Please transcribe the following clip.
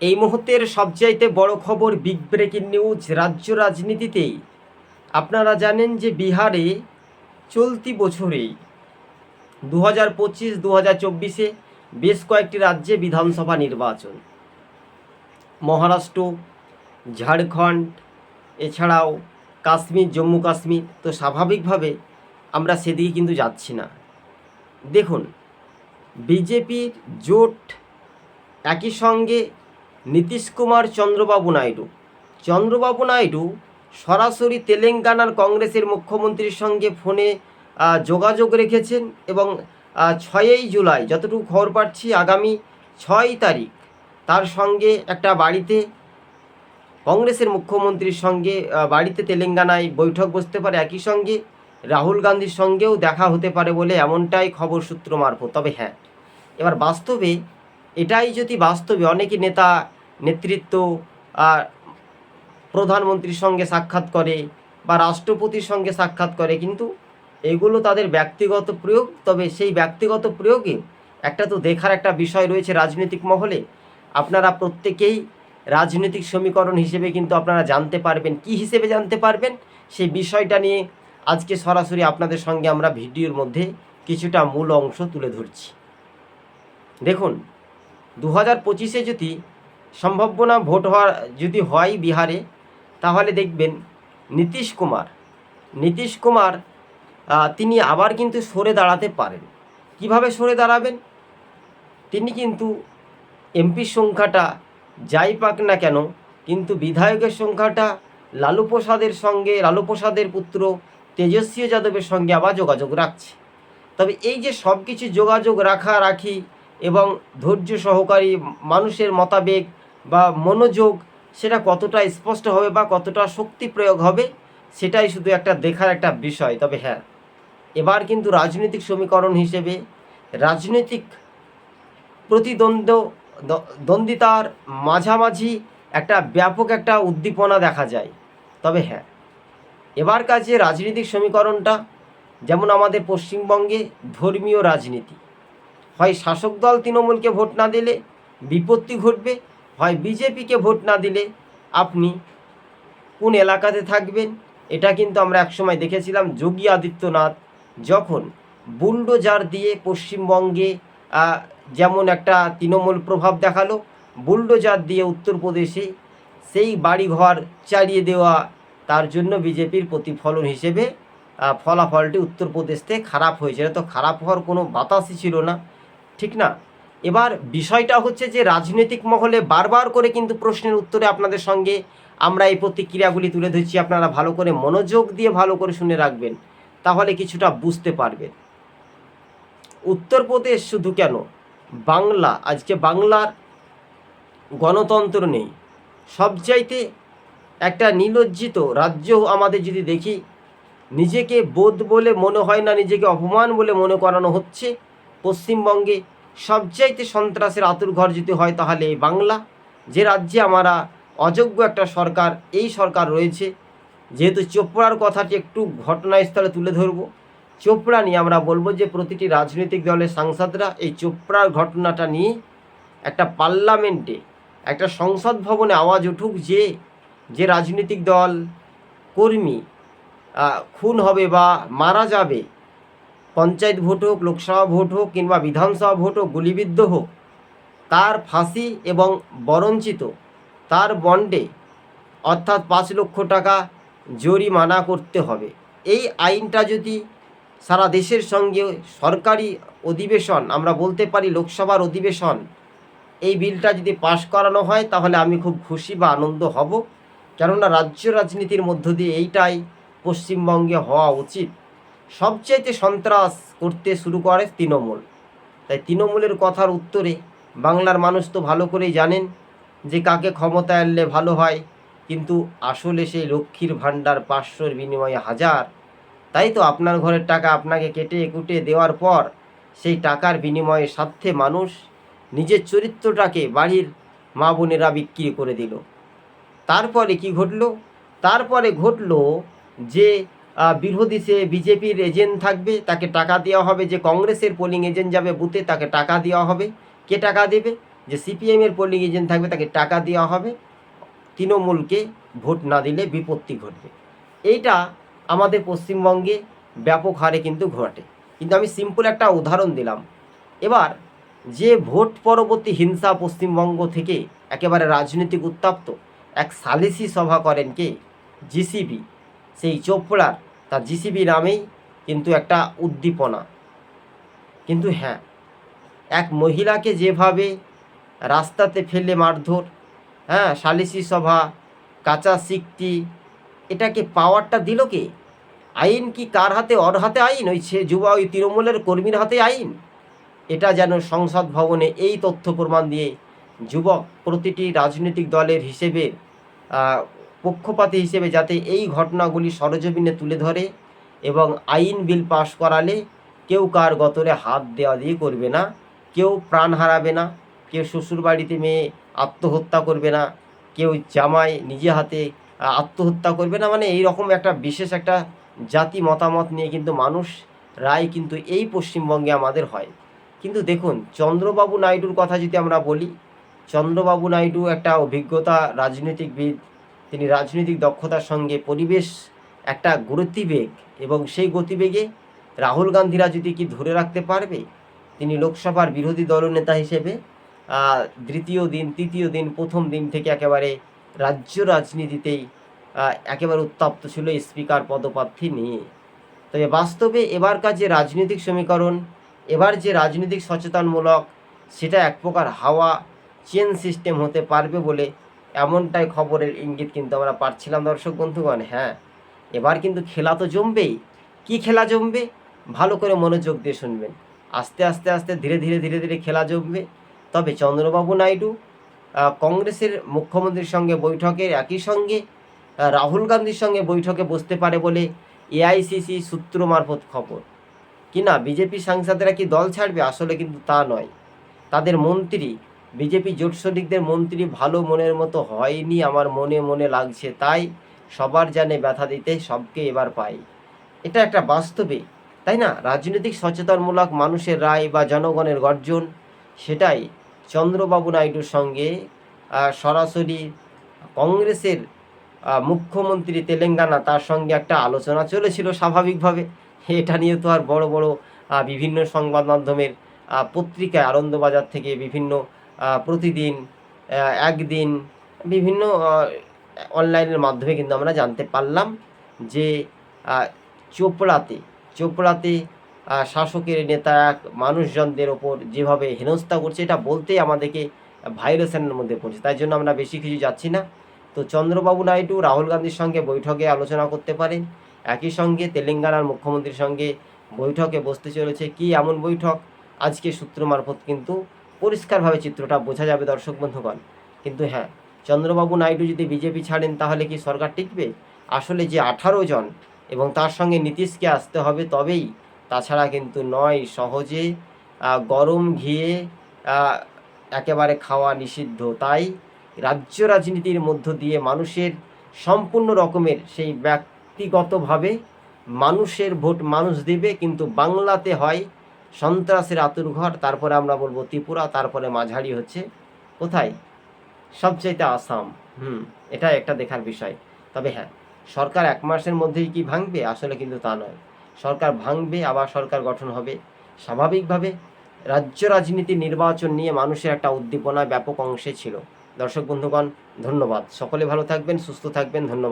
এই মুহূর্তের সবচাইতে বড় খবর বিগ ব্রেকিং নিউজ রাজ্য রাজনীতিতেই। আপনারা জানেন যে বিহারে চলতি বছরেই দু হাজার পঁচিশ দু হাজার চব্বিশে বেশ কয়েকটি রাজ্যে বিধানসভা নির্বাচন। মহারাষ্ট্র, ঝাড়খণ্ড, এছাড়াও কাশ্মীর, জম্মু কাশ্মীর, তো স্বাভাবিকভাবে আমরা সেদিকে কিন্তু যাচ্ছি না। দেখুন, বিজেপির জোট একই সঙ্গে নীতিশ কুমার চন্দ্রবাবু নাইডু চন্দ্রবাবু নাইডু সরাসরি তেলেঙ্গানার কংগ্রেসের মুখ্যমন্ত্রীর সঙ্গে ফোনে যোগাযোগ রেখেছেন এবং ছয়ই জুলাই যতটুকু খবর পাচ্ছি আগামী ছয় তারিখ তার সঙ্গে একটা বাড়িতে কংগ্রেসের মুখ্যমন্ত্রীর সঙ্গে বাড়িতে তেলেঙ্গানায় বৈঠক বসতে পারে একই সঙ্গে রাহুল গান্ধীর সঙ্গেও দেখা হতে পারে বলে এমনটাই খবর সূত্র মারফত। তবে হ্যাঁ এবার বাস্তবে এটাই যদি বাস্তবে অনেকই নেতা নেতৃত্ব প্রধানমন্ত্রীর সঙ্গে সাক্ষাৎ করে বা রাষ্ট্রপতির সঙ্গে সাক্ষাৎ করে, কিন্তু এগুলো তাদের ব্যক্তিগত প্রয়োগ। তবে সেই ব্যক্তিগত প্রয়োগে একটা তো দেখার একটা বিষয় রয়েছে রাজনৈতিক মহলে। আপনারা প্রত্যেকেই রাজনৈতিক সমীকরণ হিসেবে কিন্তু আপনারা জানতে পারবেন। কি হিসেবে জানতে পারবেন? সেই বিষয়টা নিয়ে আজকে সরাসরি আপনাদের সঙ্গে আমরা ভিডিওর মধ্যে কিছুটা মূল অংশ তুলে ধরছি। দেখুন দু হাজার পঁচিশে যদি সম্ভাবনা ভোট হওয়ার যদি হয় বিহারে, তাহলে দেখবেন নীতিশ কুমার। নীতিশ কুমার তিনি আবার কিন্তু সরে দাঁড়াতে পারেন। কীভাবে সরে দাঁড়াবেন? তিনি কিন্তু এমপির সংখ্যাটা যাই পাক না কেন, কিন্তু বিধায়কের সংখ্যাটা লালু প্রসাদের সঙ্গে, লালু প্রসাদের পুত্র তেজস্বী যাদবের সঙ্গে আবার যোগাযোগ রাখছে। তবে এই যে সব কিছু যোগাযোগ রাখা রাখি এবং ধৈর্য সহকারী মানুষের মতাবেগ বা মনোযোগ সেটা কতটা স্পষ্ট হবে বা কতটা শক্তি প্রয়োগ হবে, সেটাই শুধু একটা দেখার একটা বিষয়। তবে হ্যাঁ এবার কিন্তু রাজনৈতিক সমীকরণ হিসেবে রাজনৈতিক প্রতিদ্বন্দ্ব দ্বন্দ্বিতার মাঝামাঝি একটা ব্যাপক একটা উদ্দীপনা দেখা যায়। তবে হ্যাঁ এবার কাছে রাজনৈতিক সমীকরণটা, যেমন আমাদের পশ্চিমবঙ্গে ধর্মীয় রাজনীতি হয় শাসক দল তৃণমূলকে ভোট না দিলে বিপত্তি ঘটবে, হয় বিজেপিকে ভোট না দিলে আপনি কোন এলাকাতে থাকবেন? এটা কিন্তু আমরা একসময় দেখেছিলাম যোগী আদিত্যনাথ যখন বুলডোজার দিয়ে পশ্চিমবঙ্গে যেমন একটা তৃণমূল প্রভাব দেখাল, বুলডোজার দিয়ে উত্তরপ্রদেশে সেই বাড়িঘর চালিয়ে দেওয়া, তার জন্য বিজেপির প্রতিফলন হিসেবে ফলাফলটি উত্তরপ্রদেশ থেকে খারাপ হয়েছে। এটা তো খারাপ হওয়ার কোনো বাতাসই ছিল না। ঠিক না? এবার বিষয়টা হচ্ছে যে রাজনৈতিক মহলে বারবার করে কিন্তু প্রশ্নের উত্তরে আপনাদের সঙ্গে আমরা এই প্রতিক্রিয়াগুলি তুলে ধরছি। আপনারা ভালো করে মনোযোগ দিয়ে ভালো করে শুনে রাখবেন, তাহলে কিছুটা বুঝতে পারবেন। উত্তরপ্রদেশ শুধু কেন? বাংলা, আজকে বাংলার গণতন্ত্র নেই। সবচাইতে একটা নিলজ্জিত রাজ্য আমাদের যদি দেখি, নিজেকে বোধ বলে মনে হয় না, নিজেকে অপমান বলে মনে করানো হচ্ছে পশ্চিমবঙ্গে সবচাইতে সন্ত্রাসের আতুর ঘর যদি হয় তাহলে এই বাংলা। যে রাজ্যে আমরা অযোগ্য একটা সরকার, এই সরকার রয়েছে। যেহেতু চোপড়ার কথাটি একটু ঘটনাস্থলে তুলে ধরবো। চোপড়া নিয়ে আমরা বলব যে প্রতিটি রাজনৈতিক দলের সাংসদরা এই চোপড়ার ঘটনাটা নিয়ে একটা পার্লামেন্টে, একটা সংসদ ভবনে আওয়াজ উঠুক যে যে রাজনৈতিক দল কর্মী খুন হবে বা মারা যাবে পঞ্চায়েত ভোট হোক, লোকসভা ভোট হোক কিংবা বিধানসভা ভোট হোক, গুলিবিদ্ধ হোক, তার ফাঁসি এবং বরঞ্চিত তার বন্ডে অর্থাৎ পাঁচ লক্ষ টাকা জরিমানা করতে হবে। এই আইনটা যদি সারা দেশের সঙ্গে সরকারি অধিবেশন, আমরা বলতে পারি লোকসভার অধিবেশন, এই বিলটা যদি পাশ করানো হয়, তাহলে আমি খুব খুশি বা আনন্দ হব। কেননা রাজ্য রাজনীতির মধ্য দিয়ে এইটাই পশ্চিমবঙ্গে হওয়া উচিত। সবচাইতে সন্ত্রাস করতে শুরু করে তৃণমূল। তাই তৃণমূলের কথার উত্তরে বাংলার মানুষ তো ভালো করেই জানেন যে কাকে ক্ষমতায় আনলে ভালো হয়, কিন্তু আসলে সেই লক্ষ্মীর ভাণ্ডার পাঁচশোর বিনিময়ে হাজার। তাই তো আপনার ঘরের টাকা আপনাকে কেটে কুটে দেওয়ার পর সেই টাকার বিনিময়ে স্বার্থে মানুষ নিজের চরিত্রটাকে বাড়ির মা বোনেরা বিক্রি করে দিল। তারপরে কি ঘটলো? তারপরে ঘটল যে বিরোধী সে বিজেপির এজেন্ট থাকবে, তাকে টাকা দেওয়া হবে। যে কংগ্রেসের পোলিং এজেন্ট যাবে বুথে, তাকে টাকা দেওয়া হবে। কে টাকা দেবে? যে সিপিএমের পোলিং এজেন্ট থাকবে, তাকে টাকা দেওয়া হবে। তৃণমূলকে ভোট না দিলে বিপত্তি ঘটবে। এইটা আমাদের পশ্চিমবঙ্গে ব্যাপক হারে কিন্তু ঘটে। কিন্তু আমি সিম্পল একটা উদাহরণ দিলাম। এবার যে ভোট পরবর্তী হিংসা পশ্চিমবঙ্গ থেকে একেবারে রাজনৈতিক উত্তপ্ত, এক সালিসি সভা করেন কে? জিসিবি সেই চোপড়ার তার জিসিবি নামেই কিন্তু একটা উদ্দীপনা। কিন্তু হ্যাঁ এক মহিলাকে যেভাবে রাস্তাতে ফেলে মারধর হ্যাঁ সালিসি সভা, কাঁচা সিকটি এটাকে পাওয়ারটা দিল কে? আইন কি কার হাতে ওর হাতে আইন? ওই সে যুবা, ওই তৃণমূলের কর্মীর হাতে আইন? এটা যেন সংসদ ভবনে এই তথ্য প্রমাণ দিয়ে যুবক প্রতিটি রাজনৈতিক দলের হিসেবে পক্ষপাতী হিসেবে যাতে এই ঘটনাগুলি সরজমিনে তুলে ধরে এবং আইন বিল পাশ করালে কেউ কার গতরে হাত দেওয়া দিয়ে করবে না, কেউ প্রাণ হারাবে না, কেউ শ্বশুরবাড়িতে মেয়ে আত্মহত্যা করবে না, কেউ জামাই নিজে হাতে আত্মহত্যা করবে না মানে এই রকম একটা বিশেষ একটা জাতি মতামত নিয়ে কিন্তু মানুষ রায় কিন্তু এই পশ্চিমবঙ্গে আমাদের হয়। কিন্তু দেখুন, চন্দ্রবাবু নাইডুর কথা যদি আমরা বলি, চন্দ্রবাবু নাইডু একটা অভিজ্ঞতা রাজনৈতিকবিদ তিনি রাজনৈতিক দক্ষতার সঙ্গে পরিবেশ, একটা গতিবেগ এবং সেই গতিবেগে রাহুল গান্ধীরা যদি কি ধরে রাখতে পারবে? তিনি লোকসভার বিরোধী দলনেতা হিসেবে দ্বিতীয় দিন, তৃতীয় দিন, প্রথম দিন থেকে একেবারে রাজ্য রাজনীতিতেই একেবারে উত্তপ্ত ছিল স্পিকার পদপ্রার্থী নিয়ে। তবে বাস্তবে এবারকার যে রাজনৈতিক সমীকরণ, এবার যে রাজনৈতিক সচেতনমূলক, সেটা এক প্রকার হাওয়া, চেন সিস্টেম হতে পারবে বলে এমনটাই খবরের ইঙ্গিত কিন্তু আমরা পাচ্ছিলাম, দর্শক বন্ধুগণ হ্যাঁ। এবার কিন্তু খেলা তো জমবেই। কি খেলা জমবে? ভালো করে মনোযোগ দিয়ে শুনবেন। আস্তে আস্তে আস্তে ধীরে ধীরে ধীরে ধীরে খেলা জমবে। তবে চন্দ্রবাবু নাইডু কংগ্রেসের মুখ্যমন্ত্রীর সঙ্গে বৈঠকের একই সঙ্গে রাহুল গান্ধীর সঙ্গে বৈঠকে বসতে পারে বলে এআইসিসি সূত্র মারফত খবর। কি না, বিজেপি সাংসদেরা কি দল ছাড়বে? আসলে কিন্তু তা নয়। তাদের মন্ত্রী বিজেপি জোট শরিকদের মন্ত্রী ভালো মনের মতো হয়নি আমার মনে মনে লাগছে, তাই সবার জানে ব্যথা দিতে সবকে এবার পাই। এটা একটা বাস্তবে, তাই না? রাজনৈতিক সচেতনমূলক মানুষের রায় বা জনগণের গর্জন, সেটাই চন্দ্রবাবু নাইডুর সঙ্গে সরাসরি কংগ্রেসের মুখ্যমন্ত্রী তেলেঙ্গানা তার সঙ্গে একটা আলোচনা চলেছিল স্বাভাবিকভাবে। এটা নিয়ে তো আর বড় বড় বিভিন্ন সংবাদ মাধ্যমের পত্রিকায় আনন্দবাজার থেকে বিভিন্ন প্রতিদিন একদিন, বিভিন্ন অনলাইনের মাধ্যমে কিন্তু আমরা জানতে পারলাম যে চোপড়াতে চোপড়াতে শাসকের নেতা এক মানুষজনদের ওপর যেভাবে হেনস্থা করছে, এটা বলতেই আমাদেরকে ভাইরাসের মধ্যে পড়ছে। তাই জন্য আমরা বেশি কিছু যাচ্ছি না। তো চন্দ্রবাবু নাইডু রাহুল গান্ধীর সঙ্গে বৈঠকে আলোচনা করতে পারেন। একই সঙ্গে তেলেঙ্গানার মুখ্যমন্ত্রীর সঙ্গে বৈঠকে বসতে চলেছে। কি এমন বৈঠক? আজকে সূত্র মারফত কিন্তু পরিষ্কারভাবে চিত্রটা বোঝা যাবে দর্শক বন্ধুগণ। কিন্তু হ্যাঁ চন্দ্রবাবু নাইডু যদি বিজেপি ছাড়েন তাহলে কি সরকার টিকবে? আসলে যে আঠারো জন এবং তার সঙ্গে নীতিশকে আসতে হবে তবেই, তাছাড়া কিন্তু নয়, সহজে গরম ঘিয়ে একেবারে খাওয়া নিষিদ্ধ। তাই রাজ্য রাজনীতির মধ্য দিয়ে মানুষের সম্পূর্ণ রকমের সেই ব্যক্তিগতভাবে মানুষের ভোট মানুষ দেবে, কিন্তু বাংলাতে হয় সন্ত্রাসের আতুর ঘর, তারপরে আমরা বলব ত্রিপুরা, তারপরে মাঝারি হচ্ছে কোথায়? সবচাইতে আসাম। হুম এটা একটা দেখার বিষয়। তবে হ্যাঁ সরকার এক মাসের মধ্যেই কি ভাঙবে? আসলে কিন্তু তা নয়। সরকার ভাঙবে, আবার সরকার গঠন হবে। স্বাভাবিকভাবে রাজ্য রাজনীতি নির্বাচন নিয়ে মানুষের একটা উদ্দীপনা ব্যাপক অংশে ছিল। দর্শক বন্ধুগণ, ধন্যবাদ। সকলে ভালো থাকবেন, সুস্থ থাকবেন, ধন্যবাদ।